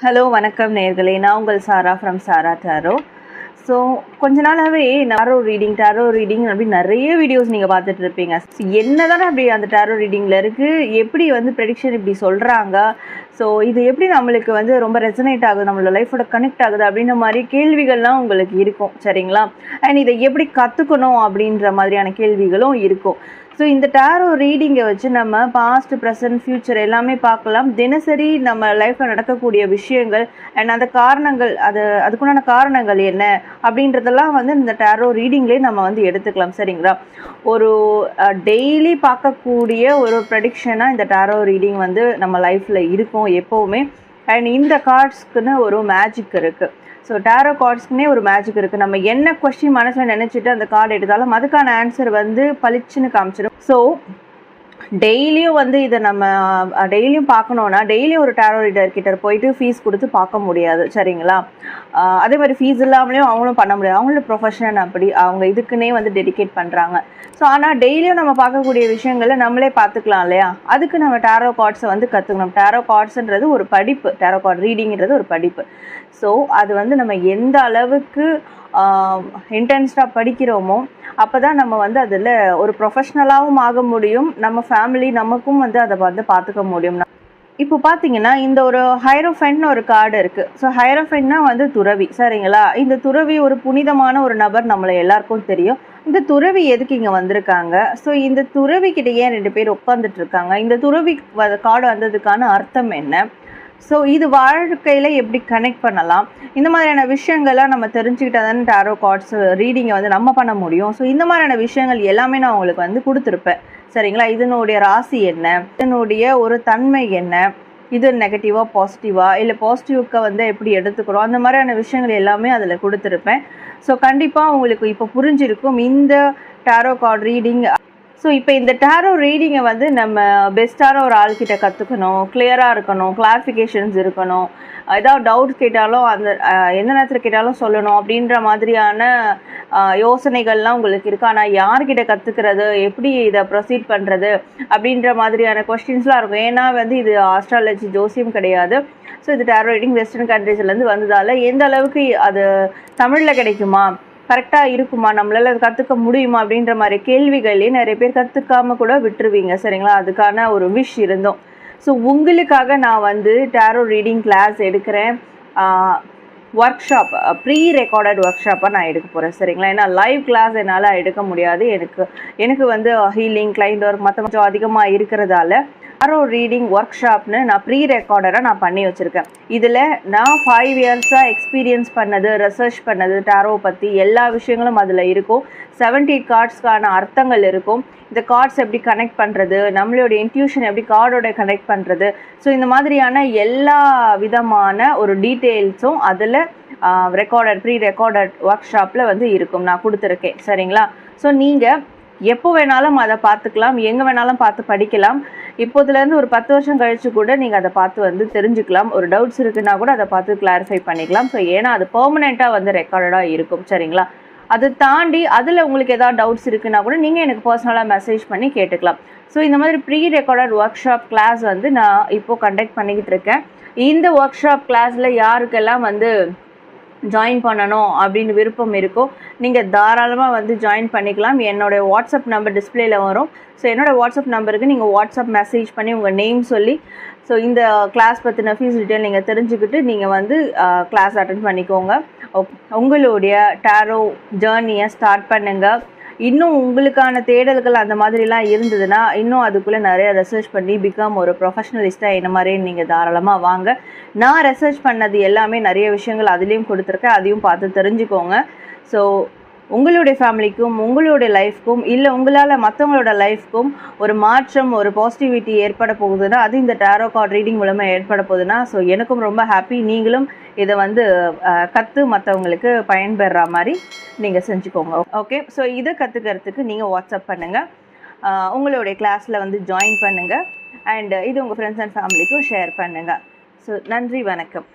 Hello வணக்கம் நேர்களே. நான் உங்கள் Sara from Sara tarot so கொஞ்ச நாளாகவே டாரோ ரீடிங் டாரோ ரீடிங் அப்படி நிறைய வீடியோஸ் நீங்கள் பார்த்துட்டு இருப்பீங்க. என்னதானே அப்படி அந்த டாரோ ரீடிங்கில் இருக்குது எப்படி வந்து ப்ரெடிக்ஷன் இப்படி சொல்கிறாங்க ஸோ இது எப்படி நம்மளுக்கு வந்து ரொம்ப ரெசனேட் ஆகுது? நம்மளோட லைஃபோட கனெக்ட் ஆகுது? அப்படின்ற மாதிரி கேள்விகள்லாம் உங்களுக்கு இருக்கும். சரிங்களா? அண்ட் இதை எப்படி கற்றுக்கணும் அப்படின்ற மாதிரியான கேள்விகளும் இருக்கும். ஸோ இந்த டேரோ ரீடிங்கை வச்சு நம்ம பாஸ்ட் ப்ரெசன்ட் ஃப்யூச்சர் எல்லாமே பார்க்கலாம். தினசரி நம்ம லைஃப்பில் நடக்கக்கூடிய விஷயங்கள் அண்ட் அந்த காரணங்கள் அது அதுக்குண்டான காரணங்கள் என்ன அப்படின்றதெல்லாம் வந்து இந்த டேரோ ரீடிங்லேயே நம்ம வந்து எடுத்துக்கலாம். சரிங்களா? ஒரு டெய்லி பார்க்கக்கூடிய ஒரு ப்ரெடிக்ஷனாக இந்த டேரோ ரீடிங் வந்து நம்ம லைஃப்பில் இருக்கும் எப்போவுமே. அண்ட் இந்த கார்ட்ஸ்க்குன்னு ஒரு மேஜிக் இருக்குது ஸோ டேரோ கார்ட்ஸ்க்குனே ஒரு மேஜிக் இருக்குது நம்ம என்ன கொஸ்டின் மனசில் நினச்சிட்டு அந்த கார்டு எடுத்தாலும் அதுக்கான ஆன்சர் வந்து பளிச்சுன்னு காமிச்சிடும் ஸோ டெய்லியும் வந்து இதை நம்ம டெய்லியும் பார்க்கணுன்னா டெய்லியும் ஒரு டேரோ ரீடர் கிட்ட போயிட்டு ஃபீஸ் கொடுத்து பார்க்க முடியாது சரிங்களா? அதே மாதிரி ஃபீஸ் இல்லாமலேயும் அவங்களும் பண்ண முடியாது. அவங்களோட ப்ரொஃபஷன் அப்படி அவங்க இதுக்குன்னே வந்து டெடிகேட் பண்ணுறாங்க ஸோ ஆனால் டெய்லியும் நம்ம பார்க்கக்கூடிய விஷயங்களை நம்மளே பார்த்துக்கலாம் இல்லையா? அதுக்கு நம்ம டேரோ கார்ட்ஸை வந்து கற்றுக்கணும் டேரோ கார்ட்ஸுன்றது ஒரு படிப்பு. டேரோ கார்ட் ரீடிங்கிறது ஒரு படிப்பு. ஸோ அது வந்து நம்ம எந்த அளவுக்கு இன்டென்ஸ்டாக படிக்கிறோமோ அப்போ தான் நம்ம வந்து அதில் ஒரு ப்ரொஃபஷ்னலாகவும் ஆக முடியும். நம்ம ஃபேமிலி நமக்கும் வந்து அதை வந்து பார்த்துக்க முடியும். இப்போ பார்த்தீங்கன்னா இந்த ஒரு ஹைரோஃபென்ட்னு ஒரு கார்டு இருக்குது ஸோ ஹைரோஃபென்ட்னா வந்து துறவி. சரிங்களா? இந்த துறவி ஒரு புனிதமான ஒரு நபர் நம்மளை எல்லாருக்கும் தெரியும். இந்த துறவி எதுக்கு இங்கே வந்திருக்காங்க? ஸோ இந்த துறவி கிட்ட ஏன் ரெண்டு பேர் உட்காந்துட்டு இருக்காங்க. இந்த துறவி கார்டு வந்ததுக்கான அர்த்தம் என்ன? ஸோ இது வாழ்க்கையில் எப்படி கனெக்ட் பண்ணலாம்? இந்த மாதிரியான விஷயங்கள்லாம் நம்ம தெரிஞ்சுக்கிட்டா தானே டேரோ கார்ட்ஸ் ரீடிங்கை வந்து நம்ம பண்ண முடியும். ஸோ இந்த மாதிரியான விஷயங்கள் எல்லாமே நான் உங்களுக்கு வந்து கொடுத்துருப்பேன். சரிங்களா? இதனுடைய ராசி என்ன? இதனுடைய ஒரு தன்மை என்ன? இது நெகட்டிவாக பாசிட்டிவாக இல்லை பாசிட்டிவ்க்கு வந்து எப்படி எடுத்துக்கிறோம்? அந்த மாதிரியான விஷயங்கள் எல்லாமே அதில் கொடுத்துருப்பேன். ஸோ கண்டிப்பாக உங்களுக்கு இப்போ புரிஞ்சிருக்கும் இந்த டேரோ கார்டு ரீடிங் ஸோ இப்போ இந்த டேரோ ரீடிங்கை வந்து நம்ம பெஸ்ட்டான ஒரு ஆள்கிட்ட கற்றுக்கணும் கிளியராக இருக்கணும். கிளாரிஃபிகேஷன்ஸ் இருக்கணும். ஏதாவது டவுட் கேட்டாலும் அந்த எந்த நேரத்தில் கேட்டாலும் சொல்லணும் அப்படின்ற மாதிரியான யோசனைகள்லாம் உங்களுக்கு இருக்கு? ஆனால் யார்கிட்ட கற்றுக்கிறது எப்படி இதை ப்ரொசீட் பண்ணுறது அப்படின்ற மாதிரியான கொஸ்டின்ஸ்லாம் இருக்கும். ஏன்னா வந்து இது ஆஸ்ட்ராலஜி ஜோசியம் கிடையாது. ஸோ இது டேரோ ரீடிங் வெஸ்டர்ன் கண்ட்ரீஸ்லேருந்து வந்ததால் எந்த அளவுக்கு அது தமிழில் கிடைக்குமா? கரெக்டாக இருக்குமா? நம்மளால் அதை கற்றுக்க முடியுமா? அப்படின்ற மாதிரி கேள்விகளே நிறைய பேர் கற்றுக்காம கூட விட்டுருவீங்க. சரிங்களா? அதுக்கான ஒரு விஷ் இருந்தோம். ஸோ உங்களுக்காக நான் வந்து டேரோ ரீடிங் கிளாஸ் எடுக்கிறேன். ஒர்க் ஷாப் ப்ரீ ரெக்கார்டட் ஒர்க் ஷாப்பாக நான் எடுக்க போகிறேன் சரிங்களா? ஏன்னா லைவ் கிளாஸ் என்னால் எடுக்க முடியாது. எனக்கு எனக்கு வந்து ஹீலிங் கிளைண்ட் ஒர்க் மற்ற கொஞ்சம் அதிகமாக இருக்கிறதால ஆரோ ரீடிங் ஒர்க் ஷாப்னு நான் ப்ரீ ரெக்கார்டராக நான் பண்ணி வச்சுருக்கேன். இதில் நான் ஃபைவ் இயர்ஸாக எக்ஸ்பீரியன்ஸ் பண்ணது ரிசர்ச் பண்ணது டேரோ பற்றி எல்லா விஷயங்களும் அதில் இருக்கும். செவன்டி கார்ட்ஸ்க்கான அர்த்தங்கள் இருக்கும். இந்த கார்ட்ஸ் எப்படி கனெக்ட் பண்ணுறது நம்மளோட இன்ட்யூஷன் எப்படி கார்டோட கனெக்ட் பண்ணுறது ஸோ இந்த மாதிரியான எல்லா விதமான ஒரு டீட்டெயில்ஸும் அதில் ரெக்கார்டர் ப்ரீ ரெக்கார்டட் ஒர்க் ஷாப்பில் வந்து இருக்கும். நான் கொடுத்துருக்கேன். சரிங்களா? ஸோ நீங்கள் எப்போ வேணாலும் அதை பார்த்துக்கலாம். எங்கே வேணாலும் பார்த்து படிக்கலாம். இப்போதுலேருந்து ஒரு பத்து வருஷம் கழிச்சு கூட நீங்கள் அதை பார்த்து வந்து தெரிஞ்சுக்கலாம். ஒரு டவுட்ஸ் இருக்குன்னா கூட அதை பார்த்து கிளாரிஃபை பண்ணிக்கலாம். ஸோ ஏன்னா அது பெர்மனெண்ட்டாக வந்து ரெக்கார்டடாக இருக்கும். சரிங்களா? அதை தாண்டி அதில் உங்களுக்கு ஏதாவது டவுட்ஸ் இருக்குன்னா கூட நீங்கள் எனக்கு பர்சனலாக மெசேஜ் பண்ணி கேட்டுக்கலாம். ஸோ இந்த மாதிரி pre recorded workshop class வந்து நான் இப்போது கண்டக்ட் பண்ணிக்கிட்டு இருக்கேன். இந்த ஒர்க் ஷாப் கிளாஸில் யாருக்கெல்லாம் வந்து ஜாயின் பண்ணணும் அப்படின்னு விருப்பம் இருக்கோ நீங்கள் தாராளமாக வந்து ஜாயின் பண்ணிக்கலாம். என்னோடய வாட்ஸ்அப் நம்பர் டிஸ்பிளேல வரும். ஸோ என்னோடய வாட்ஸ்அப் நம்பருக்கு நீங்கள் வாட்ஸ்அப் மெசேஜ் பண்ணி உங்கள் நேம் சொல்லி ஸோ இந்த கிளாஸ் பற்றின ஃபீஸ் டீட்டெயில் நீங்கள் தெரிஞ்சுக்கிட்டு நீங்கள் வந்து கிளாஸ் அட்டன் பண்ணிக்கோங்க. உங்களுடைய டேரோ ஜேர்னியை ஸ்டார்ட் பண்ணுங்கள் இன்னும் உங்களுக்கான தேடல்கள் அந்த மாதிரிலாம் இருந்ததுன்னா இன்னும் அதுக்குள்ளே நிறைய ரிசர்ச் பண்ணி பிகாம் ஒரு ப்ரொஃபஷனலிஸ்ட்டாக என்ன மாதிரி நீங்கள் தாராளமாக வாங்க. நான் ரிசர்ச் பண்ணது எல்லாமே நிறைய விஷயங்கள் அதுலேயும் கொடுத்துருக்கேன். அதையும் பார்த்து தெரிஞ்சுக்கோங்க. ஸோ உங்களுடைய ஃபேமிலிக்கும் உங்களுடைய லைஃப்க்கும் இல்லை உங்களால் மற்றவங்களோட லைஃப்க்கும் ஒரு மாற்றம் ஒரு பாசிட்டிவிட்டி ஏற்பட போகுதுன்னா அது இந்த டேரோ கார்ட் ரீடிங் மூலமாக ஏற்பட போகுதுன்னா ஸோ எனக்கும் ரொம்ப ஹாப்பி நீங்களும் இதை வந்து கற்று மற்றவங்களுக்கு பயன்பெற மாதிரி நீங்கள் செஞ்சுக்கோங்க. ஓகே ஸோ இதை கற்றுக்கிறதுக்கு நீங்கள் வாட்ஸ்அப் பண்ணுங்கள் உங்களுடைய கிளாஸில் வந்து ஜாயின் பண்ணுங்கள் அண்ட் இது உங்கள் ஃப்ரெண்ட்ஸ் அண்ட் ஃபேமிலிக்கும் ஷேர் பண்ணுங்கள் ஸோ நன்றி வணக்கம்.